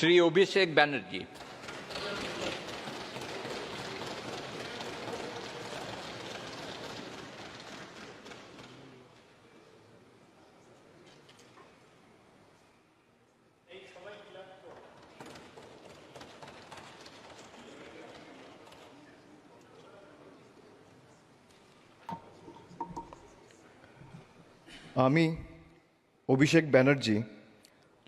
শ্রী অভিষেক ব্যানার্জি। আমি Abhishek Banerjee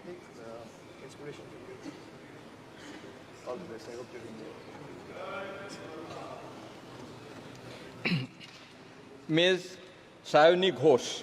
I think uh, inspiration from you. All the best. I hope you're enjoy. Ms. Sayoni Ghosh.